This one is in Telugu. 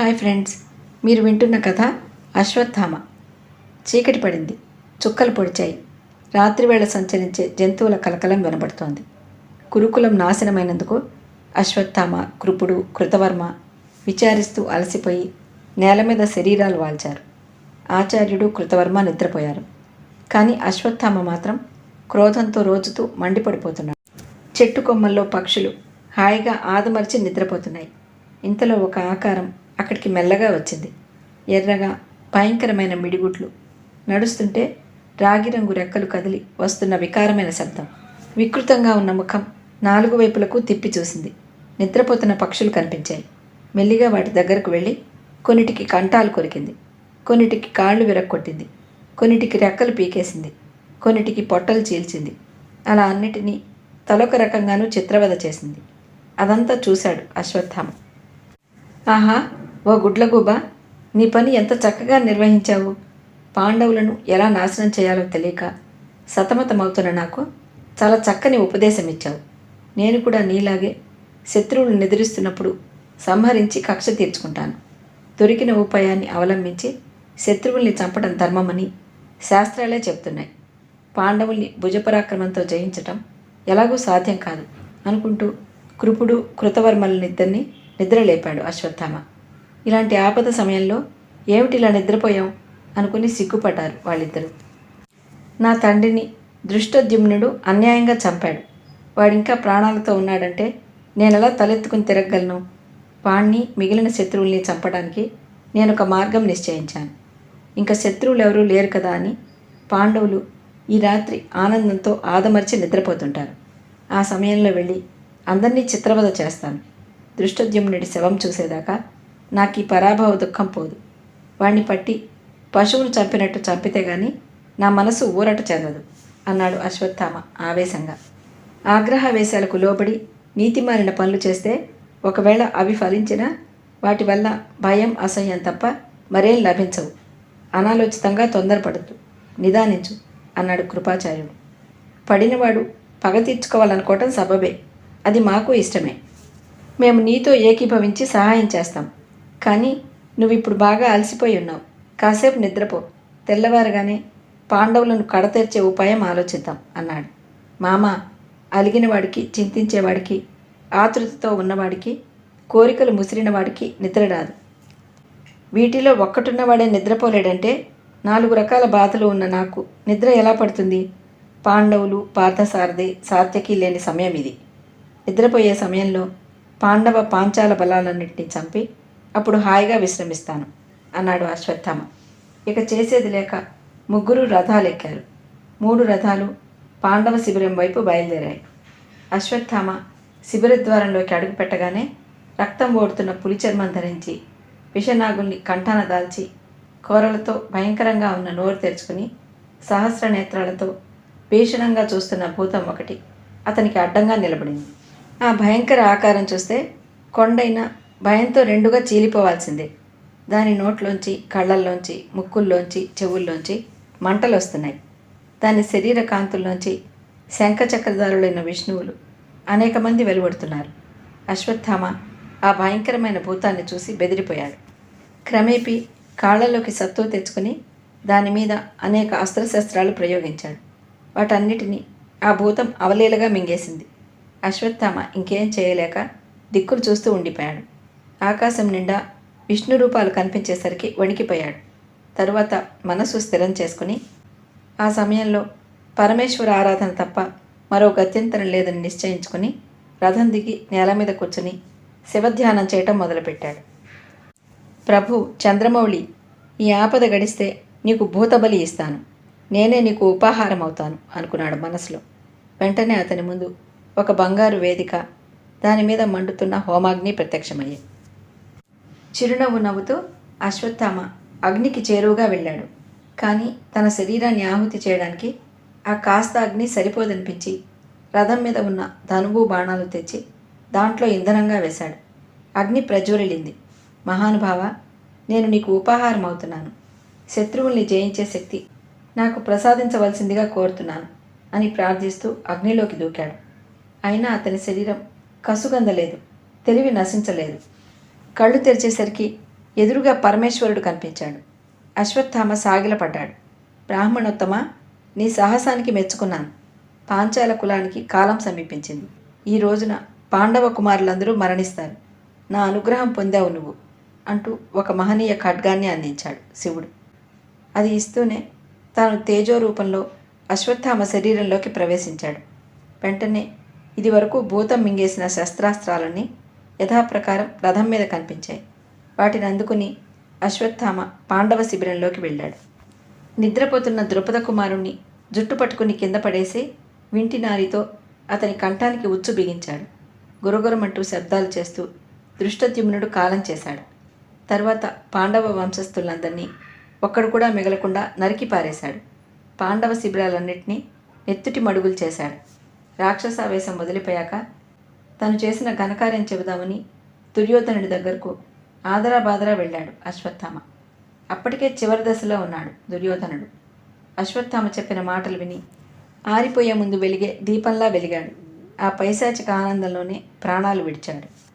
హాయ్ ఫ్రెండ్స్ మీరు వింటున్న కథ అశ్వత్థామ. చీకటి పడింది చుక్కలు పొడిచాయి. రాత్రివేళ సంచరించే జంతువుల కలకలం వినబడుతోంది. కురుకులం నాశనమైనందుకు అశ్వత్థామ కృపుడు కృతవర్మ విచారిస్తూ అలసిపోయి నేల మీద శరీరాలు వాల్చారు. ఆచార్యుడు కృతవర్మ నిద్రపోయారు. కానీ అశ్వత్థామ మాత్రం క్రోధంతో రోజుతూ మండిపడిపోతున్నాడు. చెట్టు కొమ్మల్లో పక్షులు హాయిగా ఆదమర్చి నిద్రపోతున్నాయి. ఇంతలో ఒక ఆకారం అక్కడికి మెల్లగా వచ్చింది. ఎర్రగా భయంకరమైన మిడిగుట్లు. నడుస్తుంటే రాగి రంగు రెక్కలు కదిలి వస్తున్న వికారమైన శబ్దం. వికృతంగా ఉన్న ముఖం నాలుగు వైపులకు తిప్పి చూసింది. నిద్రపోతున్న పక్షులు కనిపించాయి. మెల్లిగా వాటి దగ్గరకు వెళ్ళి కొన్నిటికి కంఠాలు కొరికింది. కొన్నిటికి కాళ్ళు విరక్కొట్టింది. కొన్నిటికి రెక్కలు పీకేసింది. కొన్నిటికి పొట్టలు చీల్చింది. అలా అన్నిటినీ తలొక రకంగానూ చిత్రవద చేసింది. అదంతా చూశాడు అశ్వత్థామ. ఆహా ఓ గుడ్లగూబ నీ పని ఎంత చక్కగా నిర్వహించావు? పాండవులను ఎలా నాశనం చేయాలో తెలియక సతమతమవుతున్న నాకు చాలా చక్కని ఉపదేశం ఇచ్చావు నేను కూడా నీలాగే శత్రువులు నిద్రిస్తున్నప్పుడు సంహరించి కక్ష తీర్చుకుంటాను. దొరికిన ఉపాయాన్ని అవలంబించి శత్రువుల్ని చంపడం ధర్మమని శాస్త్రాలే చెప్తున్నాయి. పాండవుల్ని భుజపరాక్రమంతో జయించటం ఎలాగూ సాధ్యం కాదు అనుకుంటూ కృపుడు కృతవర్మలనిద్దరిని నిద్రలేపాడు అశ్వత్థామ. ఇలాంటి ఆపద సమయంలో ఏమిటి ఇలా నిద్రపోయాం అనుకుని సిగ్గుపడ్డారు వాళ్ళిద్దరూ. నా తండ్రిని దృష్టద్యుమ్నుడు అన్యాయంగా చంపాడు. వాడింకా ప్రాణాలతో ఉన్నాడంటే నేను ఎలా తలెత్తుకుని తిరగగలను? వాణ్ణి మిగిలిన శత్రువుల్ని చంపడానికి నేను ఒక మార్గం నిశ్చయించాను. ఇంకా శత్రువులు ఎవరూ లేరు కదా అని పాండవులు ఈ రాత్రి ఆనందంతో ఆదమర్చి నిద్రపోతుంటారు. ఆ సమయంలో వెళ్ళి అందరినీ చిత్రవద చేస్తాను. దృష్టద్యుమ్నుడి శవం చూసేదాకా నాకు ఈ పరాభవ దుఃఖం పోదు. వాణ్ణి పట్టి పశువును చంపినట్టు చంపితే గాని నా మనసు ఊరట చెందదు అన్నాడు అశ్వత్థామ ఆవేశంగా. ఆగ్రహవేశాలకు లోబడి నీతిమాలిన పనులు చేస్తే ఒకవేళ అవి ఫలించినా వాటి వల్ల భయం అసహ్యం తప్ప మరేం లభించవు. అనాలోచితంగా తొందరపడద్దు. నిదానించు అన్నాడు కృపాచార్యుడు. పడినవాడు పగ తీర్చుకోవాలనుకోవటం సబబే. అది మాకు ఇష్టమే. మేము నీతో ఏకీభవించి సహాయం చేస్తాం. కానీ నువ్వు ఇప్పుడు బాగా అలసిపోయి ఉన్నావు. కాసేపు నిద్రపో. తెల్లవారుగానే పాండవులను కడతెర్చే ఉపాయం ఆలోచిద్దాం అన్నాడు. మామ అలిగినవాడికి చింతించేవాడికి ఆతృతతో ఉన్నవాడికి కోరికలు ముసిరిన వాడికి నిద్ర రాదు. వీటిలో ఒక్కటున్నవాడే నిద్రపోలేడంటే నాలుగు రకాల బాధలు ఉన్న నాకు నిద్ర ఎలా పడుతుంది? పాండవులు పార్థసారథి సాత్యకి లేని సమయం ఇది. నిద్రపోయే సమయంలో పాండవ పాంచాల బలాలన్నింటినీ చంపి అప్పుడు హాయిగా విశ్రమిస్తాను అన్నాడు అశ్వత్థామ ఇక చేసేది లేక ముగ్గురు రథాలెక్కారు మూడు రథాలు పాండవ శిబిరం వైపు బయలుదేరాయి. అశ్వత్థామ శిబిరద్వారంలోకి అడుగు పెట్టగానే రక్తం ఓడుతున్న పులి చర్మం ధరించి విషనాగుల్ని కంఠాన దాల్చి కోరలతో భయంకరంగా ఉన్న నోరు తెరుచుకుని సహస్ర నేత్రాలతో భీషణంగా చూస్తున్న భూతం ఒకటి అతనికి అడ్డంగా నిలబడింది. ఆ భయంకర ఆకారం చూస్తే కొండైన భయంతో రెండుగా చీలిపోవాల్సిందే. దాని నోట్లోంచి కళ్ళల్లోంచి ముక్కుల్లోంచి చెవుల్లోంచి మంటలు వస్తున్నాయి దాని శరీర కాంతుల్లోంచి శంఖచక్రధారులైన విష్ణువులు అనేక మంది వెలువడుతున్నారు. అశ్వత్థామ ఆ భయంకరమైన భూతాన్ని చూసి బెదిరిపోయాడు. క్రమేపీ కాళ్ళలోకి సత్తువ తెచ్చుకుని దాని మీద అనేక అస్త్రశస్త్రాలు ప్రయోగించాడు. వాటన్నిటినీ ఆ భూతం అవలీలగా మింగేసింది. అశ్వత్థామ ఇంకేం చేయలేక దిక్కులు చూస్తూ ఉండిపోయాడు. ఆకాశం నిండా విష్ణు రూపాలు కనిపించేసరికి వణికిపోయాడు. తరువాత మనసు స్థిరం చేసుకుని ఆ సమయంలో పరమేశ్వర ఆరాధన తప్ప మరో గత్యంతరం లేదని నిశ్చయించుకుని రథం దిగి నేల మీద కూర్చుని శివధ్యానం చేయటం మొదలుపెట్టాడు. ప్రభు చంద్రమౌళి ఈ ఆపద గడిస్తే నీకు భూతబలి ఇస్తాను. నేనే నీకు ఉపాహారం అవుతాను అనుకున్నాడు మనసులో. వెంటనే అతని ముందు ఒక బంగారు వేదిక దాని మీద మండుతున్న హోమాగ్ని ప్రత్యక్షమయ్యాయి. చిరునవ్వు నవ్వుతూ అశ్వత్థామ అగ్నికి చేరువుగా వెళ్ళాడు. కానీ తన శరీరాన్ని ఆహుతి చేయడానికి ఆ కాస్త అగ్ని సరిపోదనిపించి రథం మీద ఉన్న ధనువు బాణాలు తెచ్చి దాంట్లో ఇంధనంగా వేశాడు. అగ్ని ప్రజ్వలింది మహానుభావ నేను నీకు ఉపాహారం అవుతున్నాను శత్రువుల్ని జయించే శక్తి నాకు ప్రసాదించవలసిందిగా కోరుతున్నాను అని ప్రార్థిస్తూ అగ్నిలోకి దూకాడు. అయినా అతని శరీరం కసుగందలేదు. తెలివి నశించలేదు. కళ్ళు తెరిచేసరికి ఎదురుగా పరమేశ్వరుడు కనిపించాడు. అశ్వత్థామ సాగిలపడ్డాడు. బ్రాహ్మణోత్తమ నీ సాహసానికి మెచ్చుకున్నాను. పాంచాల కులానికి కాలం సమీపించింది. ఈ రోజున పాండవ కుమారులందరూ మరణిస్తారు. నా అనుగ్రహం పొందావు నువ్వు అంటూ ఒక మహనీయ ఖడ్గాన్ని అందించాడు శివుడు. అది ఇస్తూనే తాను తేజో రూపంలో అశ్వత్థామ శరీరంలోకి ప్రవేశించాడు. వెంటనే ఇది వరకు భూతం మింగేసిన శస్త్రాస్త్రాలన్నీ యథాప్రకారం రథం మీద కనిపించాయి. వాటిని అందుకుని అశ్వత్థామ పాండవ శిబిరంలోకి వెళ్ళాడు. నిద్రపోతున్న ద్రుపద కుమారుణ్ణి జుట్టు పట్టుకుని కింద పడేసి వింటి నారితో అతని కంఠానికి ఉచ్చు బిగించాడు. గురగురమంటూ శబ్దాలు చేస్తూ దృష్టద్యుమ్నుడు కాలం చేశాడు. తర్వాత పాండవ వంశస్థులందరినీ ఒక్కడు కూడా మిగలకుండా నరికి పారేశాడు. పాండవ శిబిరాలన్నింటినీ నెత్తుటి మడుగులు చేశాడు. రాక్షసావేశం వదిలిపోయాక తను చేసిన ఘనకార్యం చెబుదామని దుర్యోధనుడి దగ్గరకు ఆదరాబాదరా వెళ్ళాడు అశ్వత్థామ. అప్పటికే చివరి దశలో ఉన్నాడు దుర్యోధనుడు. అశ్వత్థామ చెప్పిన మాటలు విని ఆరిపోయే ముందు వెలిగే దీపంలా వెలిగాడు. ఆ పైశాచిక ఆనందంలోనే ప్రాణాలు విడిచాడు.